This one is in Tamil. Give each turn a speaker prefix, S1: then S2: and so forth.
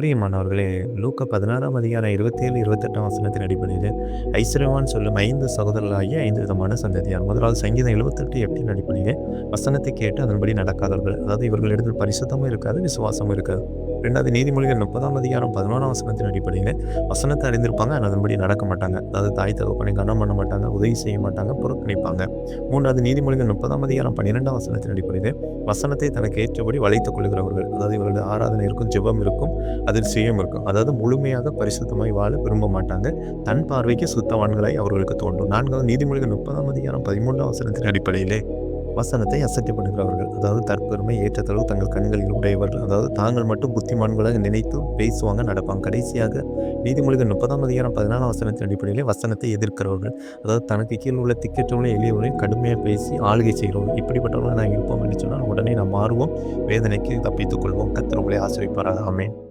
S1: பிரியமானவர்களே லூக்க பதினாறாம் அதிகாரம் இருபத்தேழு இருபத்தெட்டாம் வசனத்தின் அடிப்படையில் ஐஸ்வர்யவான் சொல்லும் ஐந்து சகோதரர்களாகிய ஐந்து விதமான சந்ததியார். முதலாவது சங்கீதம் எழுபத்தெட்டு எட்டின் அடிப்படையில் வசனத்தை கேட்டு அதன்படி நடக்காதவர்கள் அதாவது இவர்களிடத்தில் பரிசுத்தமும் இருக்காது விசுவாசமும் இருக்காது. ரெண்டாவது நீதிமொழிகள் முப்பதாம் அதிகாரம் பதினோராம் வசனத்தின் அடிப்படையில் வசனத்தை அறிந்திருப்பாங்க அதன்படி நடக்க மாட்டாங்க. அதாவது தாய் தகப்பனை கனம் பண்ண மாட்டாங்க உதவி செய்ய மாட்டாங்க புறக்கணிப்பாங்க. மூன்றாவது நீதிமொழிகள் முப்பதாம் அதிகாரம் பன்னிரெண்டாம் வசனத்தின் அடிப்படையில் வசனத்தை தனக்கு ஏற்றபடி வளைத்துக் கொள்கிறவர்கள் அதாவது இவர்களுடைய ஆராதனை இருக்கும் ஜெபம் இருக்கும் அதில் சுயம் இருக்கும். அதாவது முழுமையாக பரிசுத்தமாய் வாழ விரும்ப மாட்டாங்க. தன் பார்வைக்கு சுத்தவான்களாய் அவர்களுக்கு தோன்றும். நான்காவது நீதிமொழிகள் முப்பதாம் அதிகாரம் பதிமூன்றாம் வசனத்தின் அடிப்படையிலே வசனத்தை அசட்டைப்படுகிறவர்கள் அதாவது தற்பெருமை ஏற்றத்தளவு தங்கள் கண்களில் உடையவர்கள். அதாவது தாங்கள் மட்டும் புத்திமான்களாக நினைத்து பேசுவாங்க நடப்பாங்க. கடைசியாக நீதிமொழிகள் முப்பதாம் அதிகாரம் பதினாலாம் வசனத்தின் அடிப்படையிலே வசனத்தை எதிர்க்கிறவர்கள். அதாவது தனக்கு கீழ் உள்ள திக்கற்றவர்களையும் எளியவர்களையும் கடுமையாக பேசி ஆளுகை செய்கிறவர்கள். இப்படிப்பட்டவர்களாக நான் இருப்போம் என்று சொன்னால் உடனே நாம் மாறுவோம். வேதனைக்கு தப்பித்துக் கொள்வோம். கத்திரவங்களை ஆசிரியப்பாராக ஆமேன்.